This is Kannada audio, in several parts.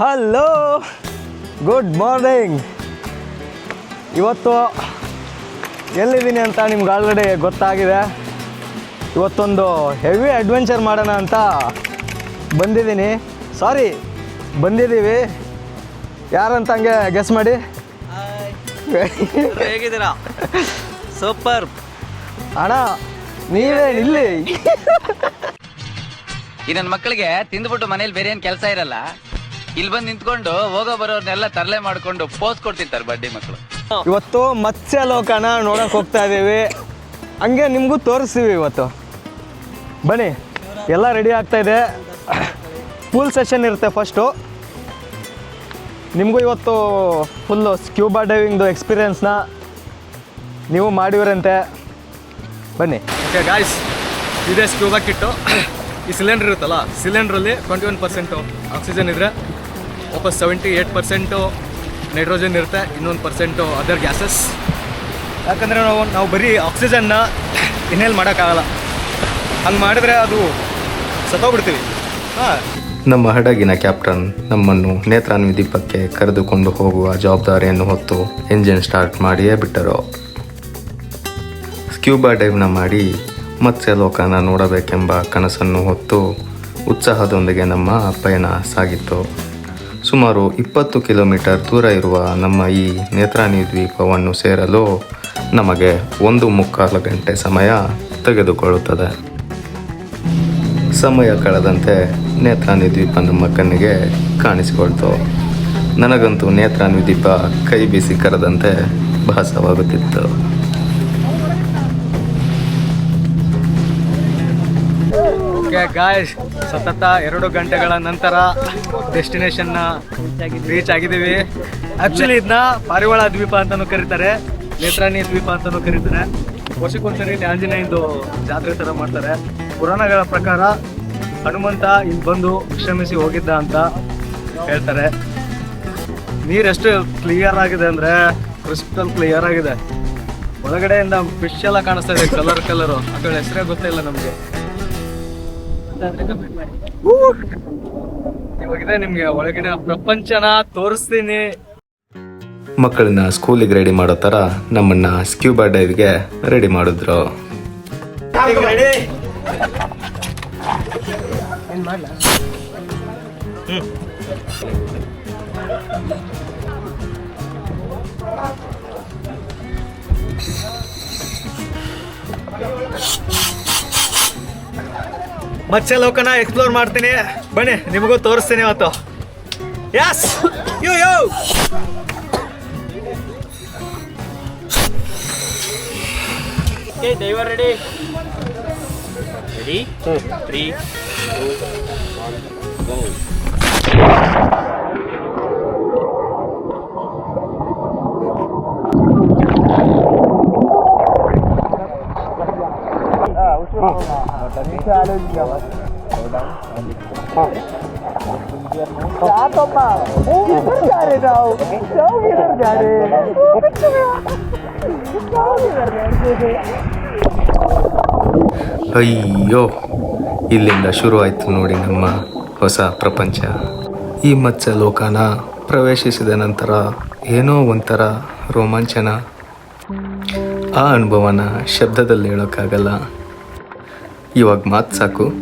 ಹಲೋ ಗುಡ್ ಮಾರ್ನಿಂಗ್ ಇವತ್ತು ಎಲ್ಲಿದ್ದೀನಿ ಅಂತ ನಿಮ್ಗೆ ಆಲ್ರೆಡಿ ಗೊತ್ತಾಗಿದೆ. ಇವತ್ತೊಂದು ಹೆವಿ ಅಡ್ವೆಂಚರ್ ಮಾಡೋಣ ಅಂತ ಬಂದಿದ್ದೀನಿ. ಸಾರಿ ಬಂದಿದ್ದೀವಿ. ಯಾರಂತ ಹಂಗೆ ಗೆಸ್ ಮಾಡಿ? ಹೇಗಿದ್ದೀರಾ? ಸೂಪರ್ ಅಣ್ಣ ನೀವೇ ಇಲ್ಲಿ. ಈ ನನ್ನ ಮಕ್ಕಳಿಗೆ ತಿಂದ್ಬಿಟ್ಟು ಮನೇಲಿ ಬೇರೆ ಏನು ಕೆಲಸ ಇರಲ್ಲ. ಇಲ್ಲಿ ಬಂದು ನಿಂತ್ಕೊಂಡು ಹೋಗೋ ಬರೋರ್ನೆಲ್ಲ ತರಲೆ ಮಾಡ್ಕೊಂಡು ಪೋಸ್ ಕೊಡ್ತಿರ್ತಾರೆ ಬಡ್ಡಿ ಮಕ್ಕಳು ಇವತ್ತು ಮತ್ಸ್ಯ ಲೋಕನ ನೋಡಕ್ ಹೋಗ್ತಾ ಇದೀವಿ ಹಂಗೆ ನಿಮಗೂ ತೋರಿಸ್ತೀವಿ ಇವತ್ತು. ಬನ್ನಿ ಎಲ್ಲ ರೆಡಿ ಆಗ್ತಾ ಇದೆ. ಫುಲ್ ಸೆಷನ್ ಇರುತ್ತೆ ಫಸ್ಟು ನಿಮಗೂ ಇವತ್ತು ಫುಲ್ಲು ಸ್ಕ್ಯೂಬಾ ಡೈವಿಂಗ್ದು ಎಕ್ಸ್ಪೀರಿಯೆನ್ಸ್ನ ನೀವು ಮಾಡಿವ್ರಂತೆ. ಬನ್ನಿ. ಓಕೆ ಗಾಯ್ಸ್ ಇದೇ ಸ್ಕ್ಯೂಬಾ ಕಿಟ್ಟು ಈ ಸಿಲಿಂಡ್ರ್ ಇರುತ್ತಲ್ಲ ಸಿಲಿಂಡ್ರಲ್ಲಿ ಟ್ವೆಂಟಿ ಒನ್ ಪರ್ಸೆಂಟು ಆಕ್ಸಿಜನ್ ಇದ್ದರೆ ವಾಪಸ್ ಸೆವೆಂಟಿ ಏಯ್ಟ್ ಪರ್ಸೆಂಟು ನೈಟ್ರೋಜನ್ ಇರುತ್ತೆ, ಇನ್ನೊಂದು ಪರ್ಸೆಂಟು ಅದರ್ ಗ್ಯಾಸಸ್ ಯಾಕಂದರೆ ನಾವು ನಾವು ಬರೀ ಆಕ್ಸಿಜನ್ನ ಇನ್ಹೇಲ್ ಮಾಡೋಕ್ಕಾಗಲ್ಲ. ಹಂಗೆ ಮಾಡಿದ್ರೆ ಅದು ಸತ್ತೋಗ್ಬಿಡ್ತೀವಿ. ಹಾಂ. ನಮ್ಮ ಹಡಗಿನ ಕ್ಯಾಪ್ಟನ್ ನಮ್ಮನ್ನು ನೇತ್ರಾನ್ವಿ ದೀಪಕ್ಕೆ ಕರೆದುಕೊಂಡು ಹೋಗುವ ಜವಾಬ್ದಾರಿಯನ್ನು ಹೊತ್ತು ಎಂಜಿನ್ ಸ್ಟಾರ್ಟ್ ಮಾಡಿಯೇ ಬಿಟ್ಟರು. ಸ್ಕ್ಯೂಬಾ ಡೈವ್ನ ಮಾಡಿ ಮತ್ಸ್ಯಲೋಕನ ನೋಡಬೇಕೆಂಬ ಕನಸನ್ನು ಹೊತ್ತು ಉತ್ಸಾಹದೊಂದಿಗೆ ನಮ್ಮ ಪಯಣ ಸಾಗಿತ್ತು. ಸುಮಾರು ಇಪ್ಪತ್ತು ಕಿಲೋಮೀಟರ್ ದೂರ ಇರುವ ನಮ್ಮ ಈ ನೇತ್ರಾನಿ ದ್ವೀಪವನ್ನು ಸೇರಲು ನಮಗೆ ಒಂದು ಮುಕ್ಕಾಲು ಗಂಟೆ ಸಮಯ ತೆಗೆದುಕೊಳ್ಳುತ್ತದೆ. ಸಮಯ ಕಳೆದಂತೆ ನೇತ್ರಾನಿ ದ್ವೀಪ ನಮ್ಮ ಕಣ್ಣಿಗೆ ಕಾಣಿಸಿಕೊಳ್ತು. ನನಗಂತೂ ನೇತ್ರಾನಿ ದ್ವೀಪ ಕೈ ಬೀಸಿ ಕರೆದಂತೆ ಭಾಸವಾಗುತ್ತಿತ್ತು. ಓಕೆ ಗಾಯ್ ಸತತ ಎರಡು ಗಂಟೆಗಳ ನಂತರ ಡೆಸ್ಟಿನೇಷನ್ನ ರೀಚ್ ಆಗಿದ್ದೀವಿ. ಆಕ್ಚುಲಿ ಇದನ್ನ ಪಾರಿವಾಳ ದ್ವೀಪ ಅಂತಲೂ ಕರೀತಾರೆ. ನೇತ್ರಾಣಿ ದ್ವೀಪ ಅಂತಲೂ ಕರೀತಾರೆ. ವರ್ಷಕ್ಕೊಂದ್ಸರಿ ಆಂಜನೇಯಂದು ಜಾತ್ರೆ ಥರ ಮಾಡ್ತಾರೆ. ಪುರಾಣಗಳ ಪ್ರಕಾರ ಹನುಮಂತ ಇಲ್ಲಿ ಬಂದು ವಿಶ್ರಮಿಸಿ ಹೋಗಿದ್ದ ಅಂತ ಹೇಳ್ತಾರೆ. ನೀರೆಷ್ಟು ಕ್ಲಿಯರ್ ಆಗಿದೆ ಅಂದರೆ ಕ್ರಿಸ್ಟಲ್ ಕ್ಲಿಯರ್ ಆಗಿದೆ. ಒಳಗಡೆಯಿಂದ ಫಿಶ್ ಎಲ್ಲ ಕಾಣಿಸ್ತಾ ಇದೆ ಕಲರ್ ಕಲರು ಅದ್ರ ಹೆಸರೇ ಗೊತ್ತಿಲ್ಲ ನಮಗೆ. ಪ್ರಪಂಚನ ತೋರಿಸ್ತೀನಿ. ಮಕ್ಕಳನ್ನ ಸ್ಕೂಲಿಗೆ ರೆಡಿ ಮಾಡೋ ಥರ ನಮ್ಮನ್ನ ಸ್ಕ್ಯೂಬಾ ಡೈವ್ಗೆ ರೆಡಿ ಮಾಡಿದ್ರು. ಮತ್ಸ್ಯ ಲೋಕನ ಎಕ್ಸ್ಪ್ಲೋರ್ ಮಾಡ್ತೀನಿ. ಬನ್ನಿ ನಿಮಗೂ ತೋರಿಸ್ತೀನಿ ಇವತ್ತು. ಯಸ್ ಯೋ ಯೋ ಅಯ್ಯೋ, ಇಲ್ಲಿಂದ ಶುರುವಾಯಿತು ನೋಡಿ ನಮ್ಮ ಹೊಸ ಪ್ರಪಂಚ. ಈ ಮತ್ಸ್ಯ ಲೋಕನ ಪ್ರವೇಶಿಸಿದ ನಂತರ ಏನೋ ಒಂಥರ ರೋಮಾಂಚನ. ಆ ಅನುಭವನ ಶಬ್ದದಲ್ಲಿ ಹೇಳೋಕ್ಕಾಗಲ್ಲ. ಇವಾಗ ಮಾತು ಸಾಕು.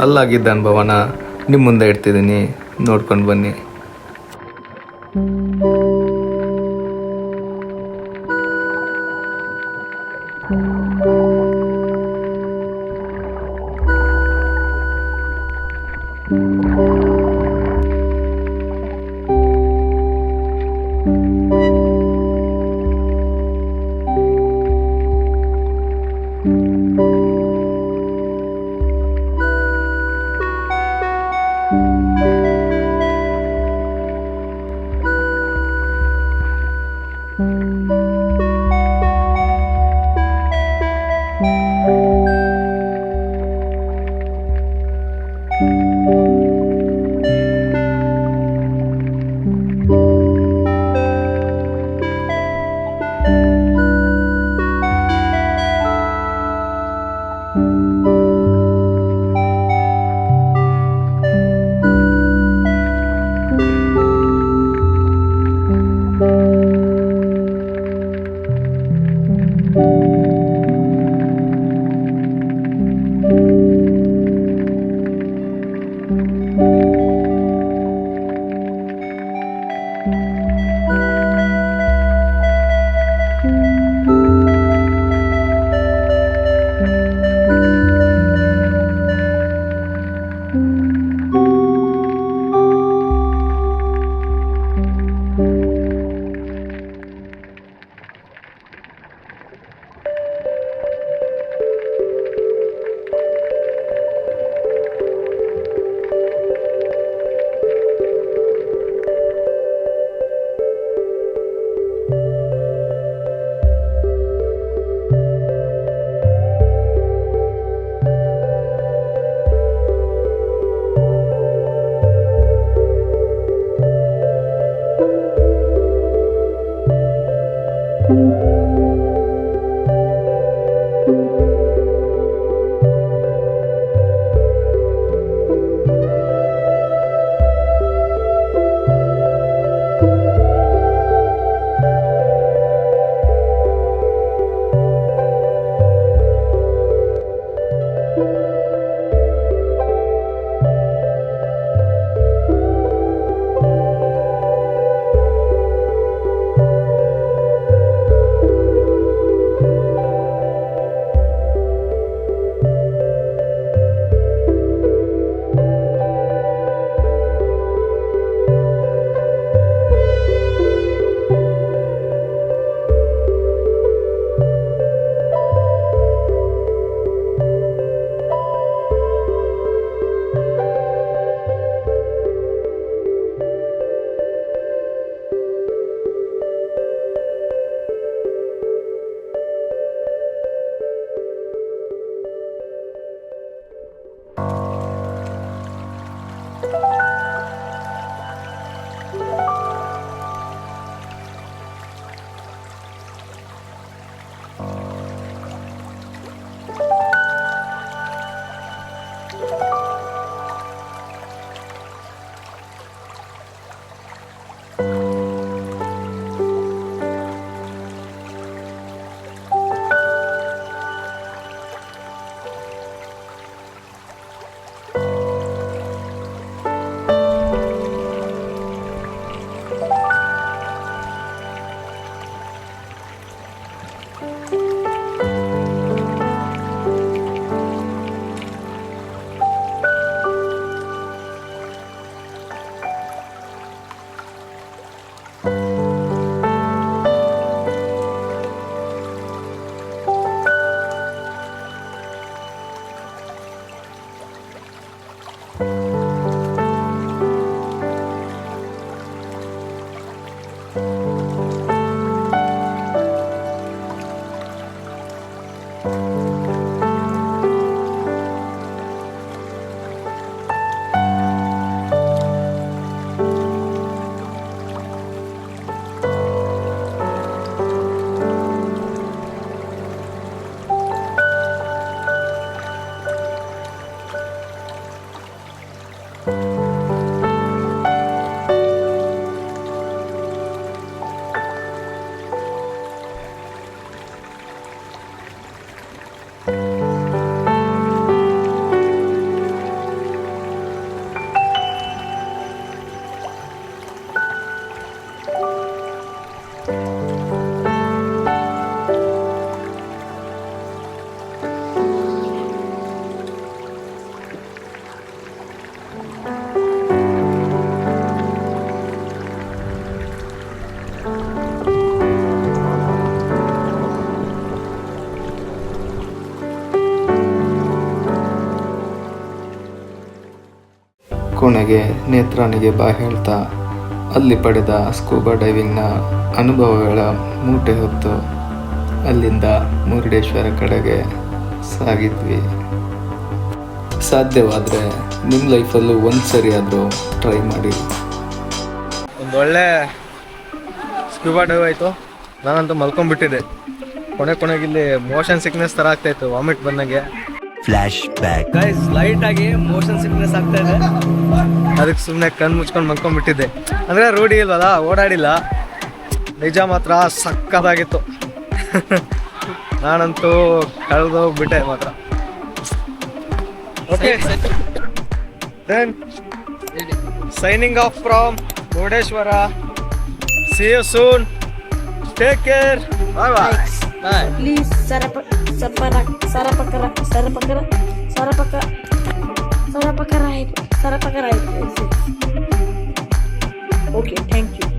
ಅಲ್ಲಾಗಿದ್ದ ಅನುಭವನ ನಿಮ್ಮ ಮುಂದೆ ಇಡ್ತಿದ್ದೀನಿ ನೋಡ್ಕೊಂಡು ಬನ್ನಿ. Bye. ಕೊನೆಗೆ ನೇತ್ರಾಣಿಗೆ ಬಾ ಹೇಳ್ತಾ ಅಲ್ಲಿ ಪಡೆದ ಸ್ಕೂಬಾ ಡೈವಿಂಗ್ನ ಅನುಭವಗಳ ಮೂಟೆ ಹೊತ್ತು ಅಲ್ಲಿಂದ ಮುರುಡೇಶ್ವರ ಕಡೆಗೆ ಸಾಗಿದ್ವಿ. ಸಾಧ್ಯವಾದರೆ ನಿಮ್ಮ ಲೈಫಲ್ಲೂ ಒಂದು ಸರಿ ಆದರೂ ಟ್ರೈ ಮಾಡಿ. ಒಂದು ಒಳ್ಳೆ ಸ್ಕೂಬಾ ಡೈವ್ ಆಯಿತು. ನಾನಂತೂ ಮಲ್ಕೊಂಡ್ಬಿಟ್ಟಿದ್ದೆ. ಕೊನೆ ಕೊನೆಗಿಲ್ಲಿ ಮೋಷನ್ ಸಿಕ್ನೆಸ್ ಥರ ಆಗ್ತಾಯಿತ್ತು ವಾಮಿಟ್ ಬಂದಂಗೆ. ಫ್ಲಾಶ್ಬ್ಯಾಕ್ ಗೈಸ್ ಲೈಟ್ ಆಗಿ ಮೋಷನ್ ಸಿಕ್ನೆಸ್ ಆಗ್ತಾ ಇದೆ. ಅದಕ್ಕೆ ಸುಮ್ಮನೆ ಕಣ್ಣು ಮುಚ್ಕೊಂಡು ಮಲ್ಕೊಂಡ್ಬಿಟ್ಟಿದ್ದೆ. ಅಂದರೆ ರೂಢಿ ಇಲ್ವಲ್ಲ ಓಡಾಡಿಲ್ಲ. ನಿಜ ಮಾತ್ರ ಸಕ್ಕದಾಗಿತ್ತು. ನಾನಂತೂ ಕಳೆದೋಗ್ಬಿಟ್ಟೆ ಮಾತ್ರ. Okay then signing off from Murudeshwar see you soon take care bye bye सारा सारा पकरा सारा पकरा सारा पकरा सारा पकरा आहे सारा पकरा आहे ओके थँक्यू